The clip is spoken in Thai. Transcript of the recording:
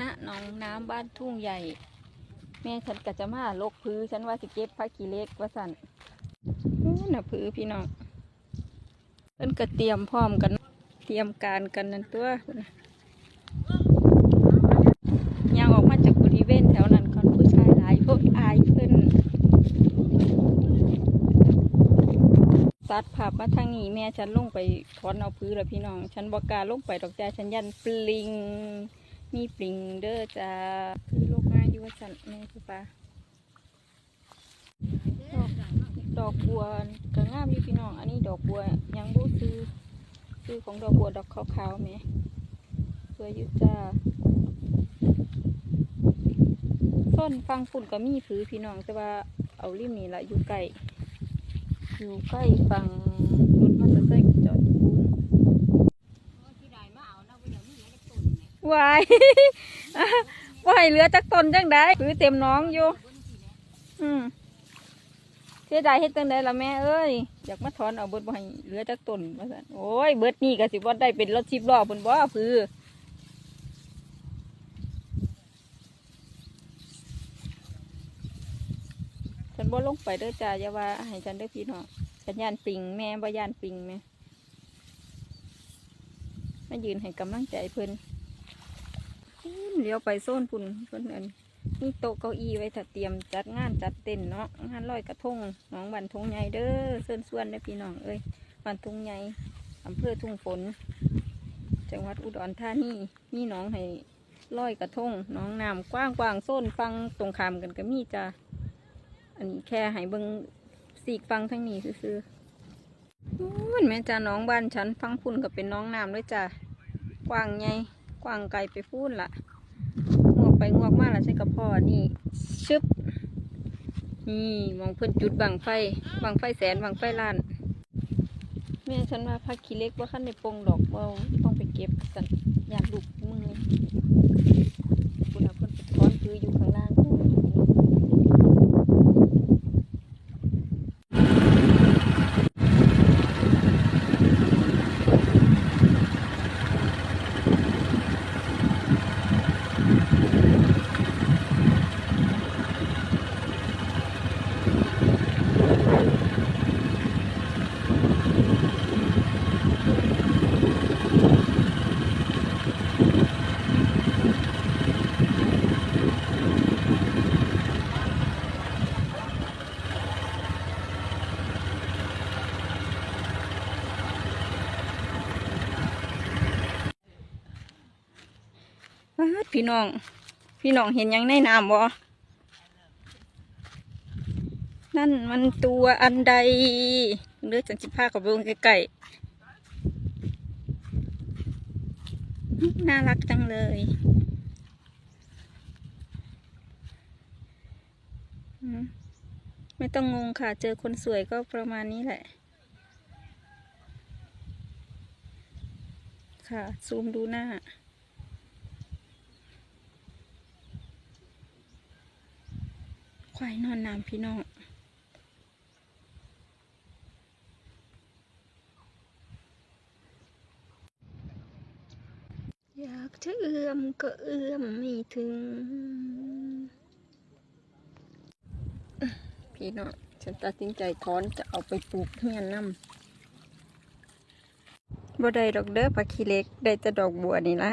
ณหนองน้ำบ้านทุ่งใหญ่ แม่ฉันก็จะมาลกพื้ฉันว่าสิเก็บพักกี่เล็กว่าสันน่ะพื้พี่น้องเพิ่นก็เตรียมพร้อมกัน เตรียมการกันนั่นตัวย่างออกมาจากบริเวณแถวนั้นก่อนผู้ชายหลายพวกอายเพิ่นตัดภาพมาทางนี้แม่ฉันลงไปถอนเอาพื้นแล้วพี่น้อง ฉันบอกกล้าลงไปดอกจ้าฉันยันปลิง มีปลิงเด้อจ้าคือโลกง่ายอยู่ว่าฉันแม่คือปลาดอกดอกบัวก็งามอยู่พี่น้อง อันนี้ดอกบัวยังบูซื้อซื้อของดอกบัวดอกขาวๆแม่สวยอยู่จ้าส้นฟังฝุ่นก็มีผือพี่น้องแต่ว่าเอาริมนี่ละอยู่ใกล้อยู่ใกล้ฟังรถมอเตอร์ไซค์จอดอยู่พุ่น วายวายเหลือจักตนจังได้คือเต็มน้องอยู่ อืมเสียดายเฮ็ดจังได้ละแม่เอ้ยอยากมาถอนเอาเบิดบ่ให้เหลือจักตนว่าซั่นโอ้ยเบิดนี่ก็สิบ่ได้เป็นรถสิบล้อพุ่นบ่พือฉันบ่ลงไปเด้อจ้าอย่าว่าให้ฉันเด้อพี่น้องฉันย่านปิงแม่บ่ย่านปิงแม่มายืนให้กำลังใจเพิ่น อืมเลี้ยวไปโซนพุ่นเพิ่นอันนี่โต๊ะเก้าอี้ไว้ถ้าเตรียมจัดงานจัดเต้นเนาะงานลอยกระทงหนองบันทงใหญ่เด้อเชิญชวนเด้พี่น้องเอ้ยบันทงใหญ่อำเภอทุ่งฝน จังหวัดอุดรธานีมีหนองให้ลอยกระทงหนองน้ำกว้างกว้างโซนฟังตรงขามกันก็มีจ้ะอันนี้แค่ให้เบิงสีกฟังทั้งนี้ซื่อๆอู้นแม่จ้าน้องบ้านฉันฟังพุ่นก็เป็นน้องน้ำด้วยจ้ะกว้างใหญ่ วางไกลไปพูนละงอกไปงอกมากละใช่กับพ่อนี่ชึบนี่มองเพื่อนจุดบังไฟบังไฟแสนบังไฟล้านแม่ฉันว่าพักขี้เล็กว่าขั้นในปงดอกว่าต้องไปเก็บสันอยากลูกมือคุณเอาเพิ่นไปถอนคืออยู่ข้างล่างว้าด พี่น้อง พี่น้องเห็นยังในน้ำบ่นั่นมันตัวอันใดเลือจันสิพาเขาไปวงใกล้ๆน่ารักจังเลยไม่ต้องงงค่ะ เจอคนสวยก็ประมาณนี้แหละ ค่ะ ซูมดูหน้า ควายนอนน้ำพี่น้องอยากจะเอื้อมก็เอื้อมไม่ถึง พี่น้องฉันตัดสินใจถอนจะเอาไปปลูกเฮียนน้ำบ่ได้ดอกเด้อผักขี้เล็กได้แต่ดอกบัวนี่ละ